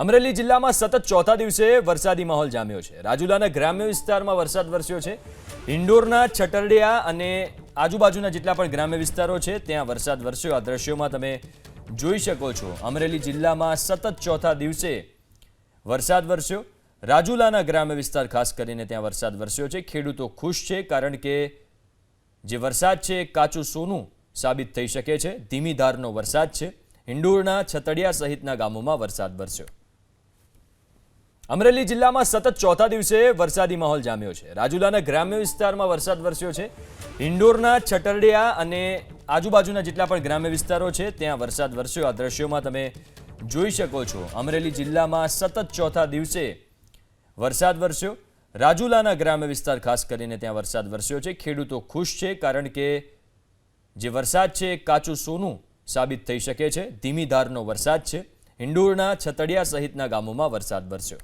અમરેલી જિલ્લામાં સતત ચોથા દિવસે વરસાદી માહોલ જામ્યો છે. રાજુલાના ગ્રામ્ય વિસ્તારમાં વરસાદ વરસ્યો છે. ઇન્ડોરના છટરડિયા અને આજુબાજુના જેટલા પણ ગ્રામ્ય વિસ્તારો છે, ત્યાં વરસાદ વરસ્યો. આ દ્રશ્યોમાં તમે જોઈ શકો છો. અમરેલી જિલ્લામાં સતત ચોથા દિવસે વરસાદ વરસ્યો. રાજુલાના ગ્રામ્ય વિસ્તાર ખાસ કરીને ત્યાં વરસાદ વરસ્યો છે. ખેડૂતો ખુશ છે કારણ કે જે વરસાદ છે કાચું સોનું સાબિત થઈ શકે છે. ધીમી ધારનો વરસાદ છે. ઇન્ડોરના છતડિયા સહિતના ગામોમાં વરસાદ વરસ્યો. અમરેલી જિલ્લામાં સતત ચોથા દિવસે વરસાદી માહોલ જામ્યો છે. રાજુલાના ગ્રામ્ય વિસ્તારમાં વરસાદ વરસ્યો છે. ઇન્ડોરના છટરડિયા અને આજુબાજુના જેટલા પણ ગ્રામ્ય વિસ્તારો છે, ત્યાં વરસાદ વરસ્યો. આ દ્રશ્યોમાં તમે જોઈ શકો છો. અમરેલી જિલ્લામાં સતત ચોથા દિવસે વરસાદ વરસ્યો. રાજુલાના ગ્રામ્ય વિસ્તાર ખાસ કરીને ત્યાં વરસાદ વરસ્યો છે. ખેડૂતો ખુશ છે કારણ કે જે વરસાદ છે કાચું સોનું સાબિત થઈ શકે છે. ધીમી ધારનો વરસાદ છે. ઇન્ડોરના છતડિયા સહિતના ગામોમાં વરસાદ વરસ્યો.